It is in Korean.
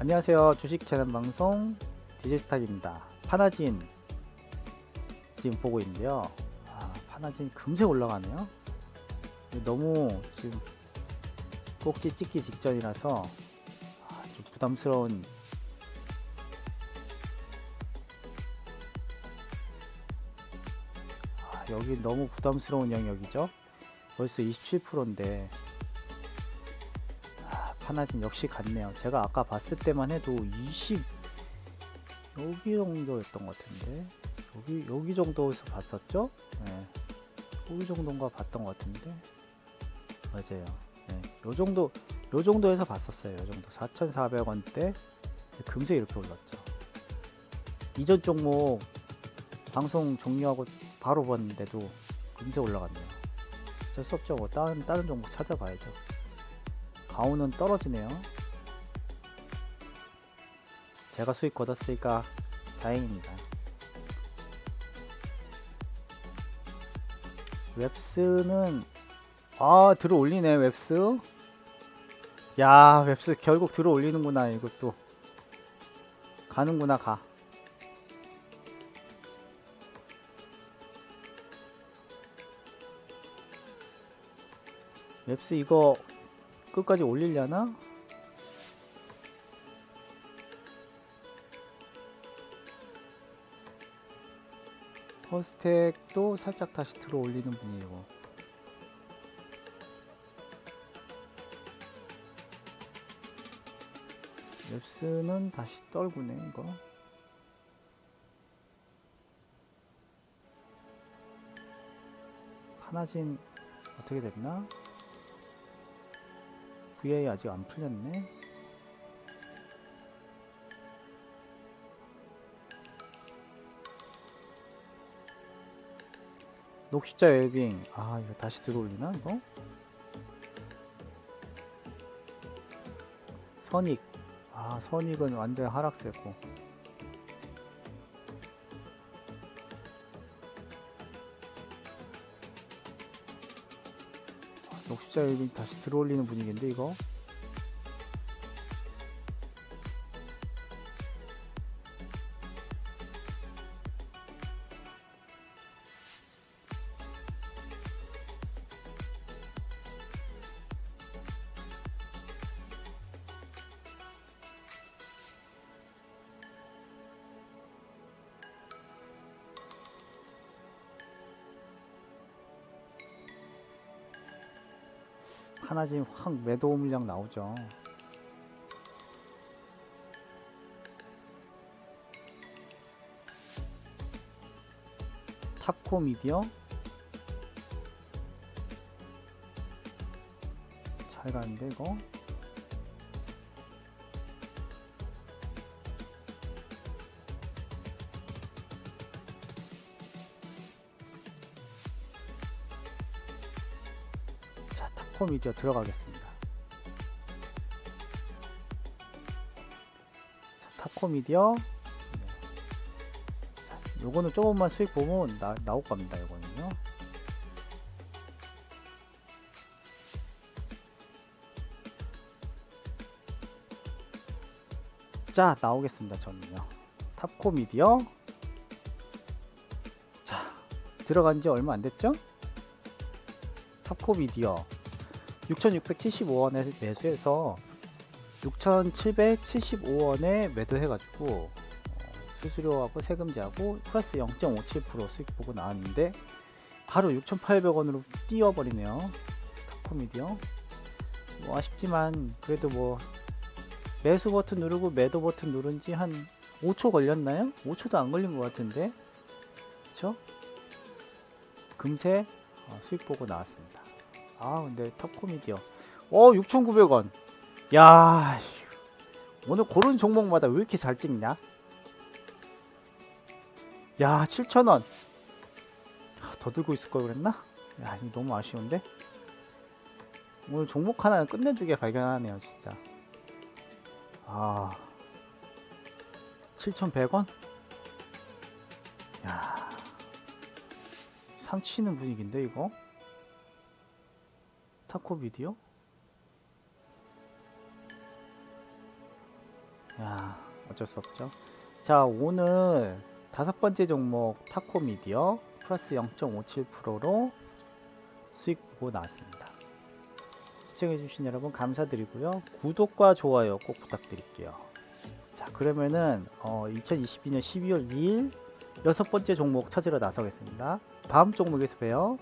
안녕하세요. 주식 재난 방송 디지스탁입니다. 파나진 지금 보고 있는데요. 아, 파나진 금세 올라가네요. 너무 지금 꼭지 찍기 직전이라서 아, 좀 부담스러운 아, 여기 너무 부담스러운 영역이죠. 벌써 27%인데 하나진 역시 같네요. 제가 아까 봤을 때만 해도 20 여기 정도였던 것 같은데 여기 여기 정도에서 봤었죠? 네. 여기 정도인가 봤던 것 같은데 맞아요. 네. 요 정도 요 정도에서 봤었어요. 요 정도 4,400원대 금세 이렇게 올랐죠. 이전 종목 방송 종료하고 바로 봤는데도 금세 올라갔네요. 어쩔 수 없죠. 뭐 다른 다른 종목 찾아봐야죠. 가오는 떨어지네요. 제가 수익 거뒀으니까 다행입니다. 웹스는 아 들어 올리네 웹스. 야 웹스 결국 들어 올리는구나 이것도 가는구나 가. 웹스 이거 끝까지 올리려나? 퍼스텍도 살짝 다시 들어 올리는 분이고 웹스는 다시 떨구네 이거 하나진 어떻게 됐나? VA 아직 안 풀렸네. 녹십자 웰빙. 아, 이거 다시 들어올리나, 이거? 선익. 아, 선익은 완전 하락세고. 녹십자 웰빙 다시 들어올리는 분위기인데, 이거? 하나 지금 확 매도 물량 나오죠. 탑코 미디어 잘 가는데 이거 자 탑코 미디어 들어가겠습니다. 자 탑코 미디어. 네. 자, 요거는 조금만 수익 보면 나, 나올 겁니다 요거는요. 자 나오겠습니다 저는요. 탑코 미디어. 자 들어간 지 얼마 안 됐죠? 탑코 미디어 6675원에 매수해서 6775원에 매도해가지고 어, 수수료하고 세금제하고 플러스 0.57% 수익 보고 나왔는데 바로 6,800원으로 뛰어버리네요 탑코 미디어 뭐 아쉽지만 그래도 뭐 매수 버튼 누르고 매도 버튼 누른 지 한 5초 걸렸나요? 5초도 안 걸린 것 같은데 그쵸? 금세 어, 수익 보고 나왔습니다 아 근데 탑코미디어 어 6,900원. 야 씨, 오늘 고른 종목마다 왜 이렇게 잘 찍냐? 야 7,000원. 더 들고 있을 걸 그랬나? 야 너무 아쉬운데? 오늘 종목 하나 끝내주게 발견하네요 진짜. 아 7,100원? 야 상치는 분위기인데 이거 타코 비디오 야, 어쩔 수 없죠. 자, 오늘 다섯 번째 종목 타코 미디어 플러스 0.57%로 수익 보고 나왔습니다. 시청해주신 여러분 감사드리고요. 구독과 좋아요 꼭 부탁드릴게요. 자, 그러면은 어, 2022년 12월 2일 여섯 번째 종목 찾으러 나서겠습니다. 다음 종목에서 봬요.